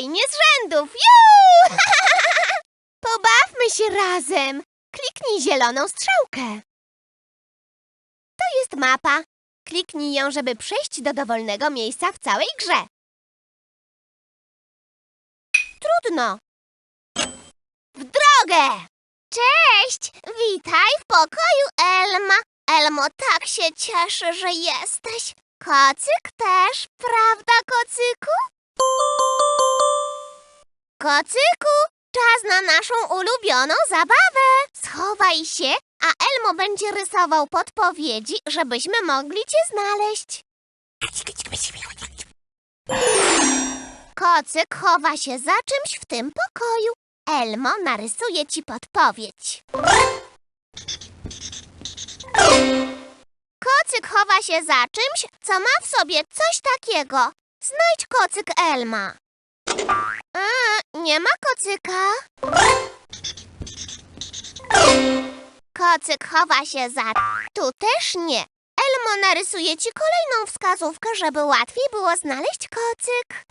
Oto przygody Elma w krainie zrzędów. Ju! Pobawmy się razem. Kliknij zieloną strzałkę. To jest mapa. Kliknij ją, żeby przejść do dowolnego miejsca w całej grze. Trudno. W drogę! Cześć! Witaj w pokoju, Elma. Elmo tak się cieszy, że jesteś. Kocyk też, prawda, kocyku? Kocyku, czas na naszą ulubioną zabawę. Schowaj się, a Elmo będzie rysował podpowiedzi, żebyśmy mogli cię znaleźć. Kocyk chowa się za czymś w tym pokoju. Elmo narysuje ci podpowiedź. Kocyk chowa się za czymś, co ma w sobie coś takiego. Znajdź kocyk Elma. A, nie ma kocyka. Kocyk chowa się za... Tu też nie. Elmo narysuje ci kolejną wskazówkę, żeby łatwiej było znaleźć kocyk.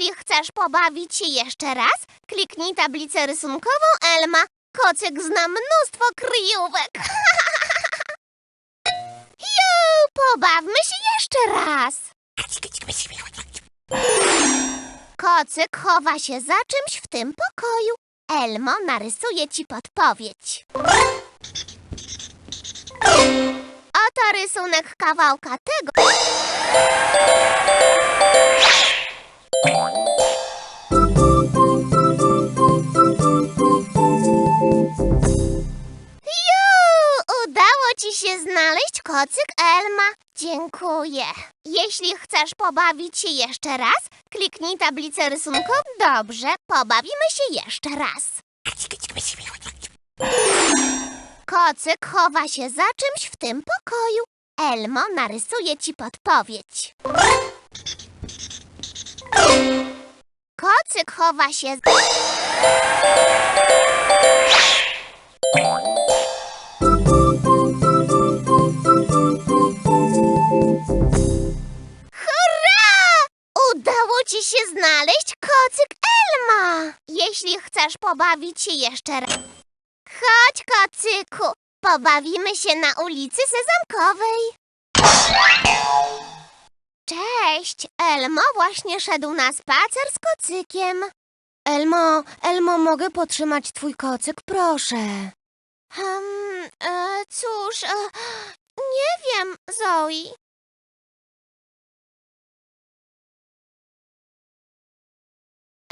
Jeśli chcesz pobawić się jeszcze raz, kliknij tablicę rysunkową Elma. Kocyk zna mnóstwo kryjówek. Ju, pobawmy się jeszcze raz. Kocyk chowa się za czymś w tym pokoju. Elmo narysuje ci podpowiedź. Oto rysunek kawałka tego. Ci się znaleźć kocyk Elma. Dziękuję. Jeśli chcesz pobawić się jeszcze raz, kliknij tablicę rysunkową. Dobrze, pobawimy się jeszcze raz. Kocyk chowa się za czymś w tym pokoju. Elmo narysuje ci podpowiedź. Kocyk chowa się. z-! Udało ci się znaleźć kocyk Elma. Jeśli chcesz pobawić się jeszcze raz. Chodź, kocyku, pobawimy się na ulicy Sezamkowej. Cześć, Elmo właśnie szedł na spacer z kocykiem. Elmo, Elmo, mogę potrzymać twój kocyk, proszę. Hmm, e, cóż, e, nie wiem, Zoe.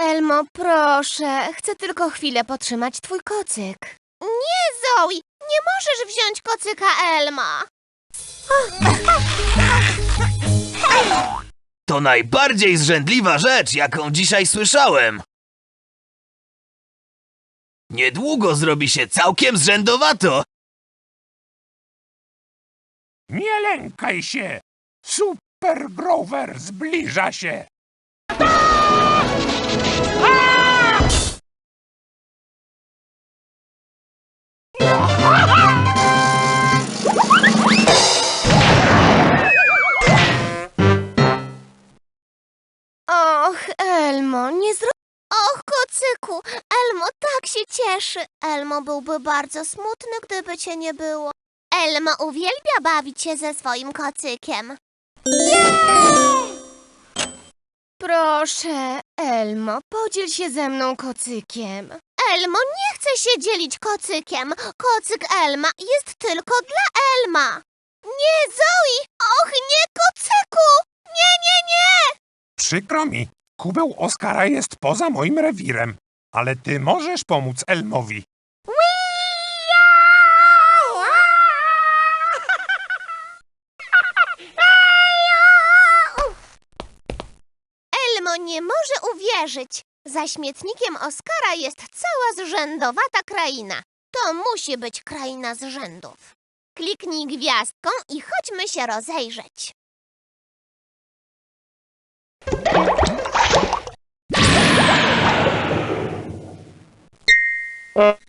Elmo, proszę, chcę tylko chwilę potrzymać twój kocyk. Nie, Zoe, nie możesz wziąć kocyka Elma. To najbardziej zrzędliwa rzecz, jaką dzisiaj słyszałem. Niedługo zrobi się całkiem zrzędowato. Nie lękaj się! Super Grover zbliża się! Och, Elmo, nie zro... Och, kocyku, Elmo tak się cieszy. Elmo byłby bardzo smutny, gdyby cię nie było. Elmo uwielbia bawić się ze swoim kocykiem. Proszę, Elmo, podziel się ze mną kocykiem. Elmo nie chce się dzielić kocykiem. Kocyk Elma jest tylko dla Elma. Nie, Zoe! Och, nie, kocyku! Nie, nie, nie! Przykro mi, kubeł Oskara jest poza moim rewirem, ale ty możesz pomóc Elmowi. Elmo nie może uwierzyć. Za śmietnikiem Oskara jest cała zrzędowata kraina. To musi być kraina zrzędów. Kliknij gwiazdką i chodźmy się rozejrzeć. Elmo,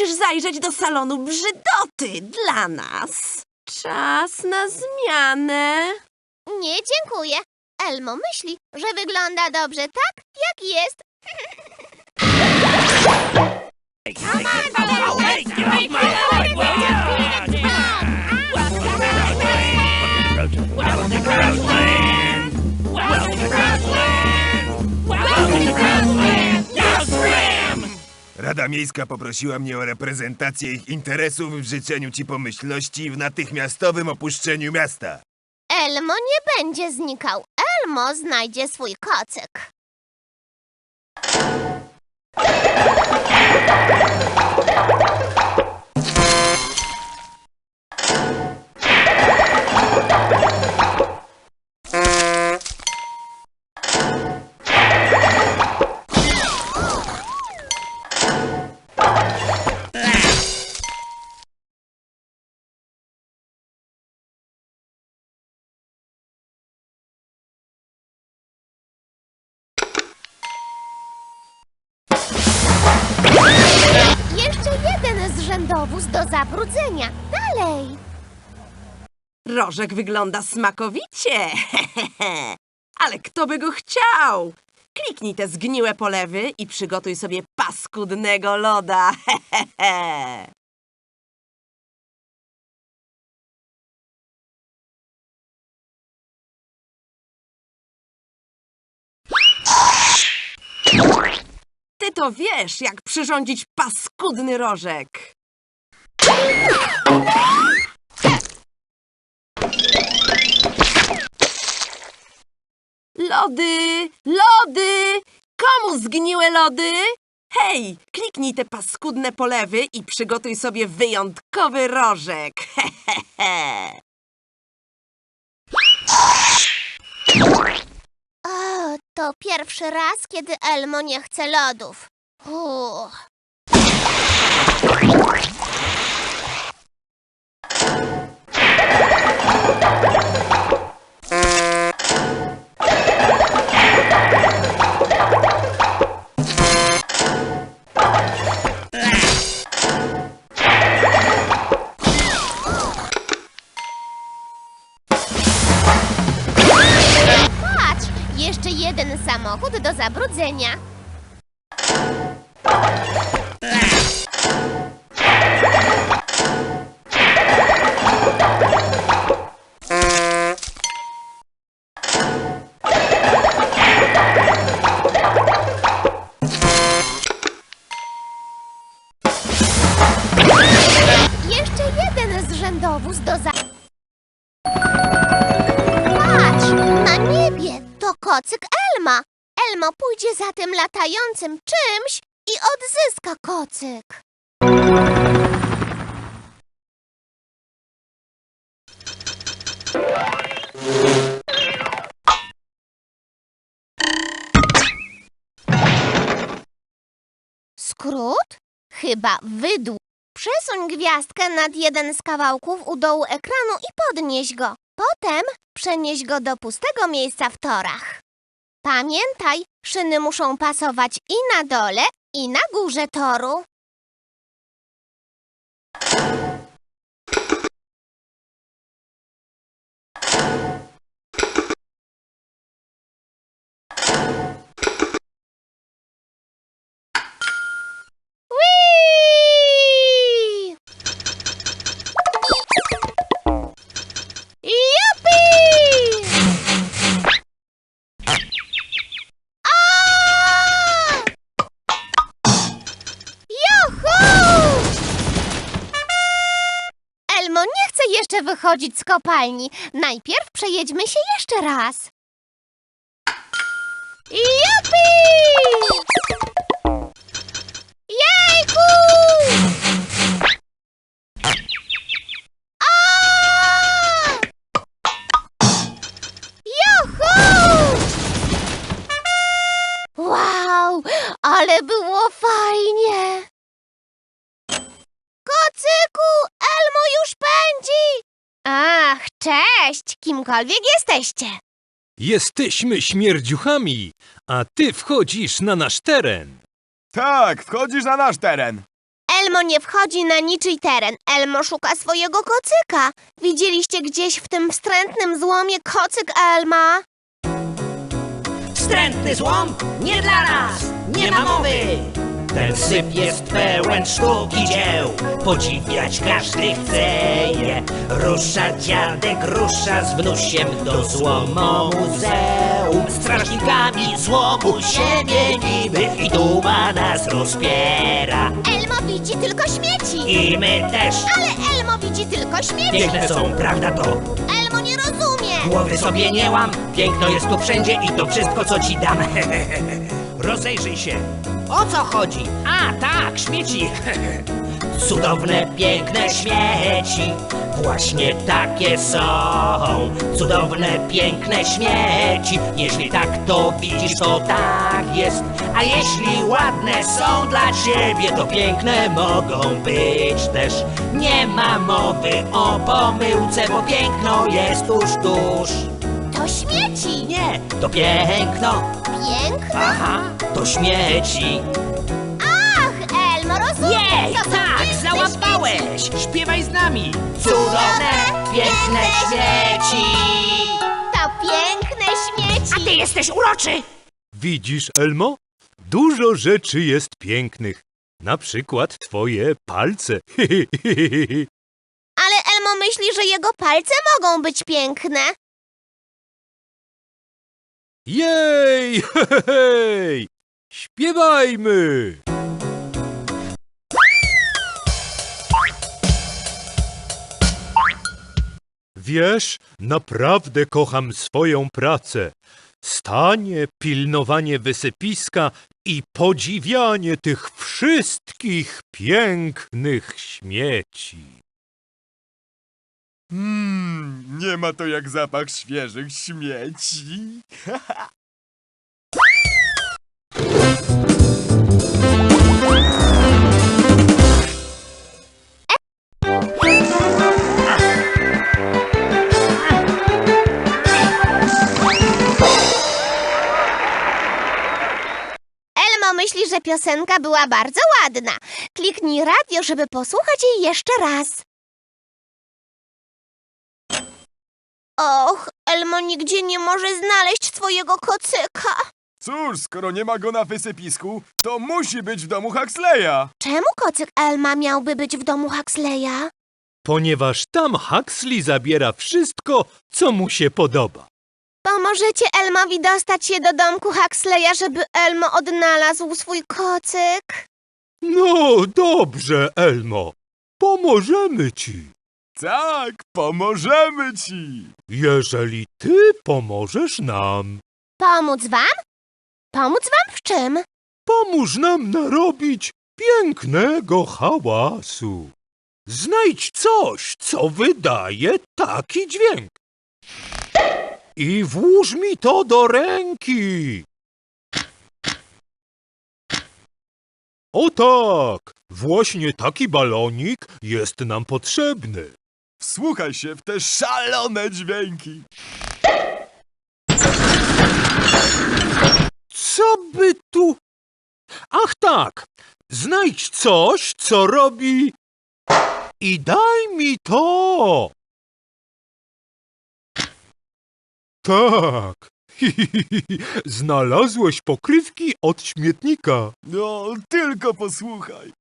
musisz zajrzeć do salonu brzydoty dla nas. Czas na zmianę. Nie, dziękuję. Elmo myśli, że wygląda dobrze tak, jak jest. Rada Miejska poprosiła mnie o reprezentację ich interesów w życzeniu ci pomyślności i w natychmiastowym opuszczeniu miasta. Elmo nie będzie znikał. Elmo znajdzie swój kocyk. Rożek wygląda smakowicie. Ale kto by go chciał? Kliknij te zgniłe polewy i przygotuj sobie paskudnego loda. Ty to wiesz, jak przyrządzić paskudny rożek. Lody! Lody! Komu zgniłe lody? Hej, kliknij te paskudne polewy i przygotuj sobie wyjątkowy rożek. Hehehe. O, to pierwszy raz, kiedy Elmo nie chce lodów. Samochód do zabrudzenia. Odzyska kocyk. Skrót? Chyba wydł. Przesuń gwiazdkę nad jeden z kawałków u dołu ekranu i podnieś go. Potem przenieś go do pustego miejsca w torach. Pamiętaj, szyny muszą pasować i na dole, i na górze toru. Wychodzić z kopalni. Najpierw przejedźmy się jeszcze raz. Jupi! Jejku! Cześć, kimkolwiek jesteście. Jesteśmy śmierdziuchami, a ty wchodzisz na nasz teren. Tak, wchodzisz na nasz teren. Elmo nie wchodzi na niczyj teren. Elmo szuka swojego kocyka. Widzieliście gdzieś w tym wstrętnym złomie kocyk Elma? Wstrętny złom? Nie dla nas! Nie ma mowy! Ten syp jest pełen sztuk i dzieł Podziwiać każdy chce je Rusza dziadek, rusza z wnusiem Do złomomuzeum Strażnikami złomu się mienimy I duma nas rozpiera Elmo widzi tylko śmieci. I my też Ale Elmo widzi tylko śmieci. Piękne są, prawda to? Elmo nie rozumie. Głowy sobie nie łam, piękno jest tu wszędzie i to wszystko, co ci dam. Rozejrzyj się. O co chodzi? A, tak, śmieci. Cudowne, piękne śmieci. Właśnie takie są. Cudowne, piękne śmieci. Jeśli tak to widzisz, to tak jest. A jeśli ładne są dla ciebie, to piękne mogą być też. Nie ma mowy o pomyłce, bo piękno jest tuż, tuż. To śmieci. Nie, to piękno. Piękne. Aha, to śmieci. Ach, Elmo rozumie. Jej, tak, piękne załapałeś! Śpiewaj z nami! Cudowne, piękne śmieci! To piękne śmieci. A ty jesteś uroczy! Widzisz, Elmo? Dużo rzeczy jest pięknych. Na przykład twoje palce. Ale Elmo myśli, że jego palce mogą być piękne. Jej! Hej! Śpiewajmy! Wiesz, naprawdę kocham swoją pracę. Stanie, pilnowanie wysypiska i podziwianie tych wszystkich pięknych śmieci. Nie ma to jak zapach świeżych śmieci. Elmo myśli, że piosenka była bardzo ładna. Kliknij radio, żeby posłuchać jej jeszcze raz. Och, Elmo nigdzie nie może znaleźć swojego kocyka. Cóż, skoro nie ma go na wysypisku, to musi być w domu Huxleya. Czemu kocyk Elma miałby być w domu Huxleya? Ponieważ tam Huxley zabiera wszystko, co mu się podoba. Pomożecie Elmowi dostać się do domku Huxleya, żeby Elmo odnalazł swój kocyk? No dobrze, Elmo. Pomożemy ci. Tak, pomożemy ci. Jeżeli ty pomożesz nam, Pomóc wam? Pomóc wam w czym? pomóż nam narobić pięknego hałasu. Znajdź coś, co wydaje taki dźwięk. I włóż mi to do ręki. O tak, właśnie taki balonik jest nam potrzebny. Wsłuchaj się w te szalone dźwięki. Co by tu... Ach tak, znajdź coś, co robi... I daj mi to! Tak, znalazłeś pokrywki od śmietnika. No, tylko posłuchaj.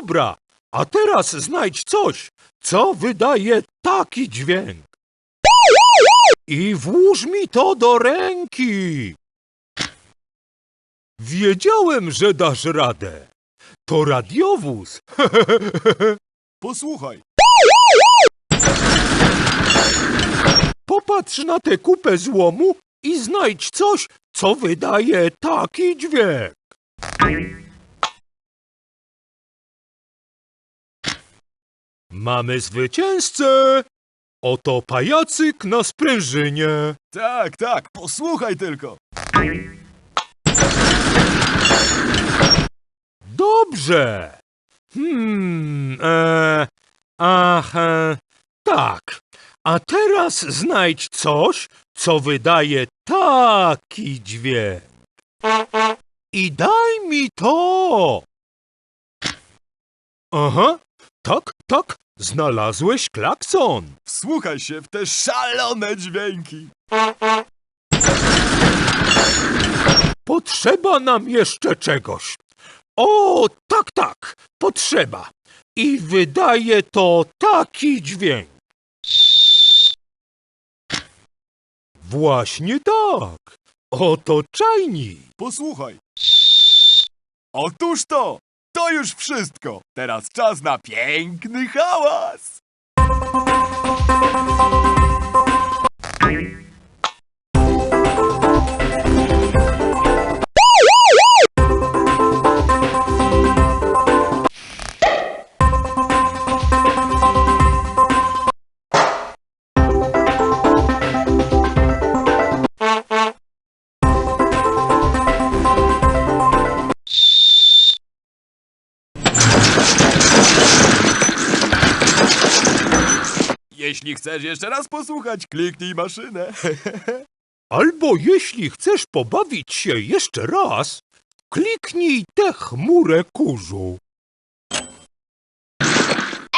Dobra, a teraz znajdź coś, co wydaje taki dźwięk. I włóż mi to do ręki. Wiedziałem, że dasz radę. To radiowóz. Posłuchaj. Popatrz na tę kupę złomu i znajdź coś, co wydaje taki dźwięk. Mamy zwycięzcę! Oto pajacyk na sprężynie. Tak, tak, posłuchaj tylko. Dobrze. Hmm, e, ach, e, tak. A teraz znajdź coś, co wydaje taki dźwięk. I daj mi to. Aha, tak, tak, znalazłeś klakson. Wsłuchaj się w te szalone dźwięki. Potrzeba nam jeszcze czegoś. O, tak, tak, potrzeba. I wydaje to taki dźwięk. Właśnie tak. Oto czajnik. Posłuchaj. Otóż to, to już wszystko. Teraz czas na piękny hałas. Chcesz jeszcze raz posłuchać, kliknij maszynę. Albo jeśli chcesz pobawić się jeszcze raz, kliknij tę chmurę kurzu.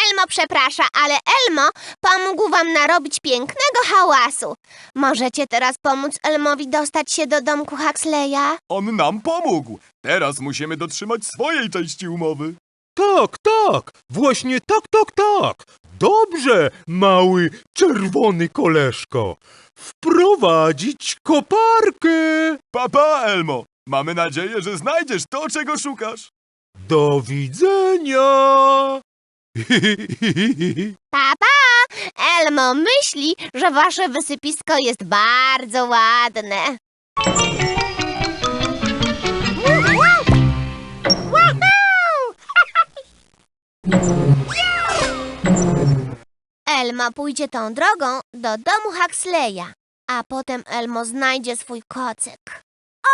Elmo przeprasza, ale Elmo pomógł wam narobić pięknego hałasu. Możecie teraz pomóc Elmowi dostać się do domku Huxleya? On nam pomógł. Teraz musimy dotrzymać swojej części umowy. Tak, tak, właśnie tak, tak, tak. Dobrze, mały czerwony koleżko. Wprowadzić koparkę. Papa, Elmo. Mamy nadzieję, że znajdziesz to, czego szukasz. Do widzenia. Papa! Elmo myśli, że wasze wysypisko jest bardzo ładne. Elma pójdzie tą drogą do domu Huxleya, a potem Elmo znajdzie swój kocyk.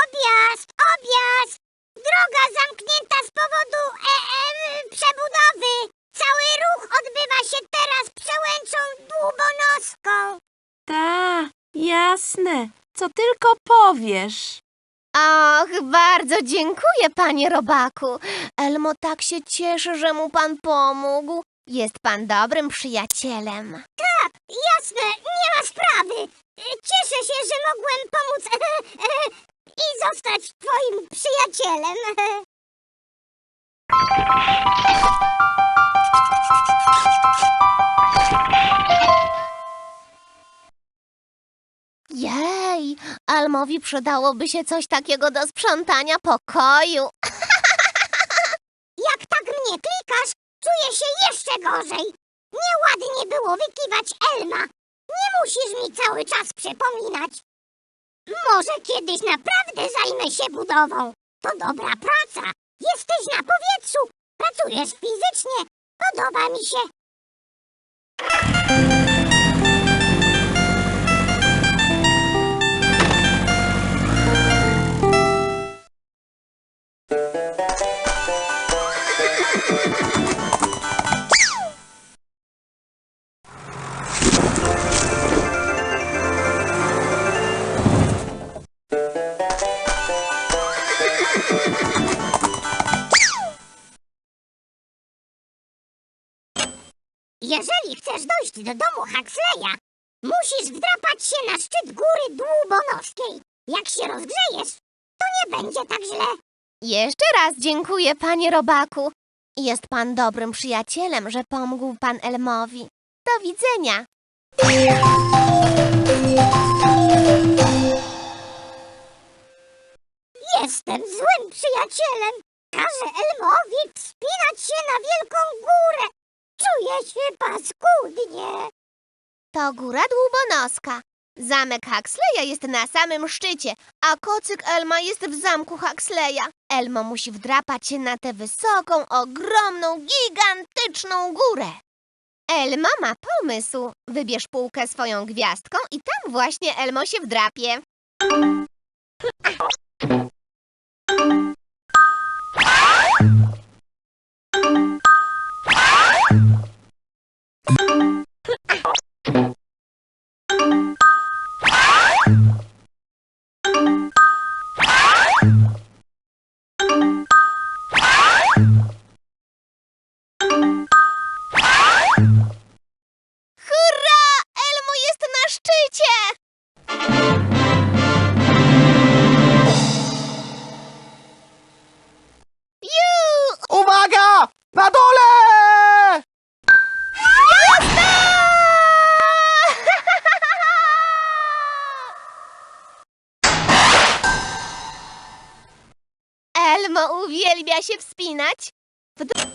Objazd! Objazd! Droga zamknięta z powodu e, e, przebudowy! Cały ruch odbywa się teraz przełęczą długonoską. Ta, jasne. Co tylko powiesz. Och, bardzo dziękuję, panie robaku. Elmo tak się cieszy, że mu pan pomógł. Jest pan dobrym przyjacielem. Tak, jasne, nie ma sprawy. Cieszę się, że mogłem pomóc i zostać twoim przyjacielem. Jej, Elmowi przydałoby się coś takiego do sprzątania pokoju. Jak tak mnie klikasz, czuję się jeszcze gorzej. Nieładnie było wykiwać Elma. Nie musisz mi cały czas przypominać. Może kiedyś naprawdę zajmę się budową. To dobra praca. Jesteś na powietrzu. Pracujesz fizycznie. Podoba mi się. Jeżeli chcesz dojść do domu Huxleya, musisz wdrapać się na szczyt góry dłubonoskiej. Jak się rozgrzejesz, to nie będzie tak źle. Jeszcze raz dziękuję, panie robaku. Jest pan dobrym przyjacielem, że pomógł pan Elmowi. Do widzenia. Jestem złym przyjacielem. każe Elmowi wspinać się na wielką górę. Czuję się paskudnie. To góra Dłubonoska. Zamek Huxleya jest na samym szczycie, a kocyk Elma jest w zamku Huxleya. Elmo musi wdrapać się na tę wysoką, ogromną, gigantyczną górę. Elmo ma pomysł. Wybierz półkę swoją gwiazdką i tam właśnie Elmo się wdrapie. Się wspinać. W dr-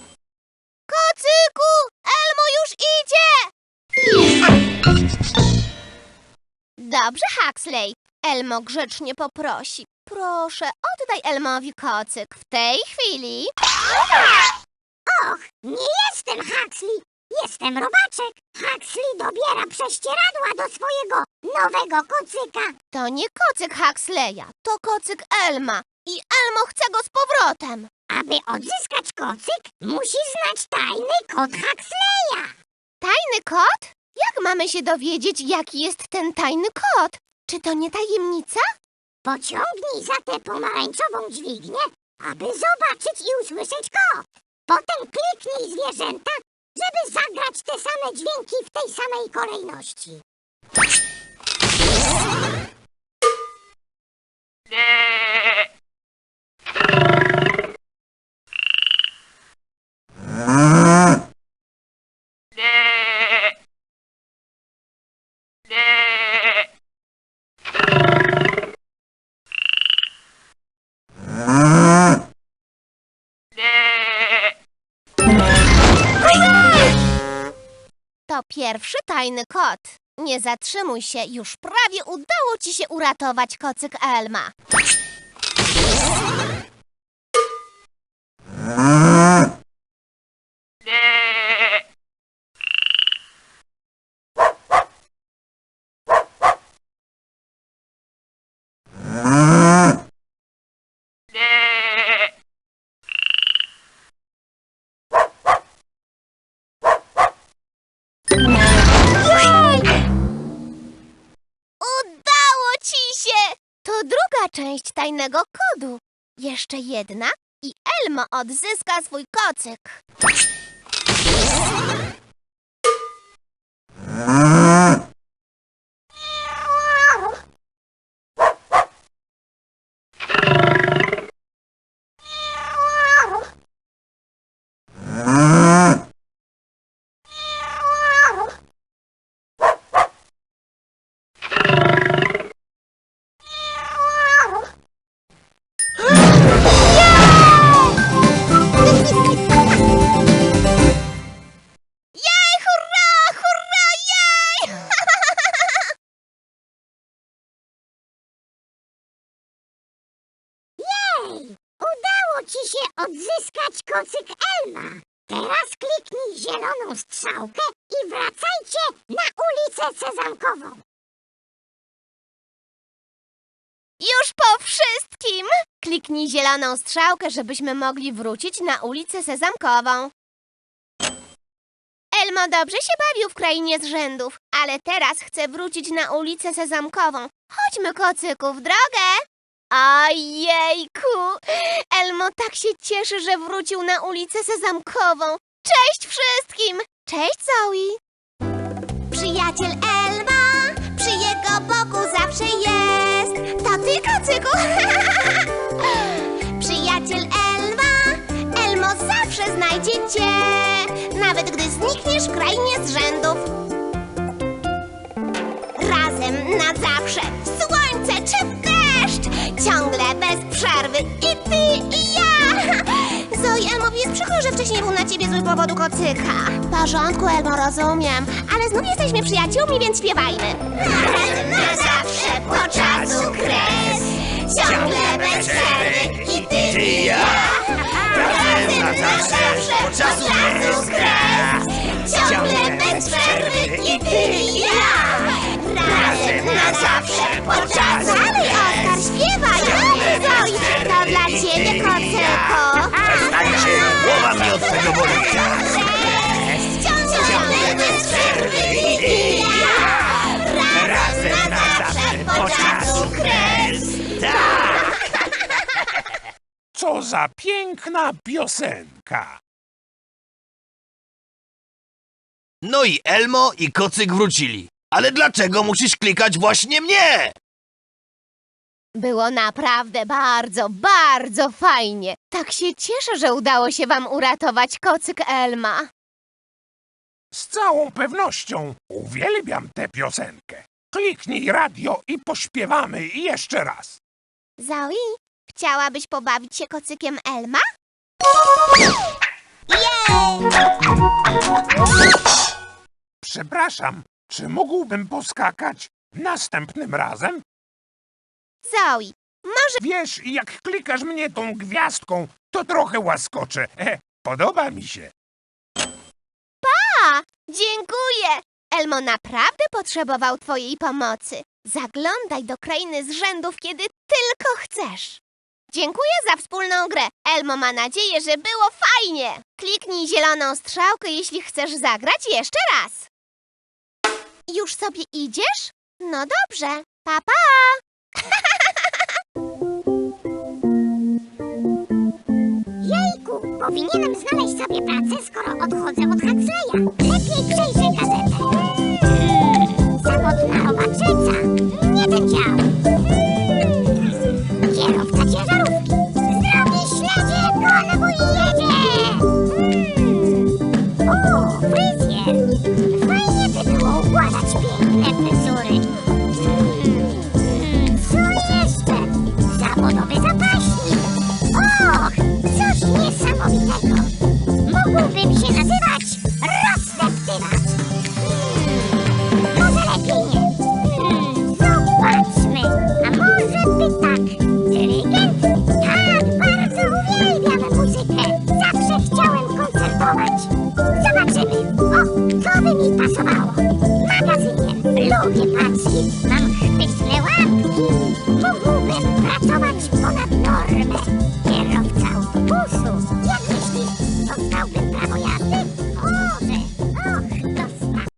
Kocyku! Elmo już idzie! Dobrze, Huxley. Elmo grzecznie poprosi. Proszę, oddaj Elmowi kocyk w tej chwili. Och, nie jestem Huxley. Jestem robaczek. Huxley dobiera prześcieradła do swojego nowego kocyka. To nie kocyk Huxleya, to kocyk Elma. I Elmo chce go z powrotem. Aby odzyskać kocyk, musi znać tajny kod Huxleya. Tajny kod? Jak mamy się dowiedzieć, jaki jest ten tajny kod? Czy to nie tajemnica? Pociągnij za tę pomarańczową dźwignię, aby zobaczyć i usłyszeć kod. Potem kliknij zwierzęta, żeby zagrać te same dźwięki w tej samej kolejności. To pierwszy tajny kod. Nie zatrzymuj się, już prawie udało ci się uratować kocyk Elma. Część tajnego kodu. Jeszcze jedna i Elmo odzyska swój kocyk. Strzałkę i wracajcie na ulicę Sezamkową. Już po wszystkim! Kliknij zieloną strzałkę, żebyśmy mogli wrócić na ulicę Sezamkową. Elmo dobrze się bawił w krainie zrzędów, ale teraz chce wrócić na ulicę Sezamkową. Chodźmy, kocyku, w drogę! Ojejku! Elmo tak się cieszy, że wrócił na ulicę Sezamkową. Cześć wszystkim! Cześć, Zoe! Przyjaciel Elma, przy jego boku zawsze jest. To ty, kocyku! Przyjaciel Elma, Elmo zawsze znajdzie cię. Nawet gdy znikniesz w krainie zrzędów. Razem na zawsze, słońce czy deszcz, ciągle bez przerwy i ty i ja. Wcześniej był na ciebie zły powodu kocyka. W porządku, Elmo, rozumiem. Ale znów jesteśmy przyjaciółmi, więc śpiewajmy. Razem na zawsze, po czasu kres. Ciągle bez przerwy i ty i ja. Razem na zawsze, po czasu kres. Ciągle bez przerwy i ty i ja. Razem na Mnie od tego boli. Ciągle bez przerwy i ja. Razem na zawsze, po czasu kres. Co za piękna piosenka. No i Elmo i kocyk wrócili. Ale dlaczego musisz klikać właśnie mnie? Było naprawdę bardzo, bardzo fajnie. Tak się cieszę, że udało się wam uratować kocyk Elma. Z całą pewnością uwielbiam tę piosenkę. Kliknij radio i pośpiewamy jeszcze raz. Zoe, chciałabyś pobawić się kocykiem Elma? Przepraszam, czy mógłbym poskakać następnym razem? Zoe, może Wiesz, jak klikasz mnie tą gwiazdką, to trochę łaskoczę. E, podoba mi się. pa! Dziękuję! Elmo naprawdę potrzebował twojej pomocy. Zaglądaj do krainy z rzędów, kiedy tylko chcesz. Dziękuję za wspólną grę. Elmo ma nadzieję, że było fajnie. Kliknij zieloną strzałkę, jeśli chcesz zagrać jeszcze raz. Już sobie idziesz? No dobrze. Pa, pa! powinienem znaleźć sobie pracę, skoro odchodzę od Huxleya. Lepiej przejrzę gazetę. Samotna robaczyca. Nie ten dział.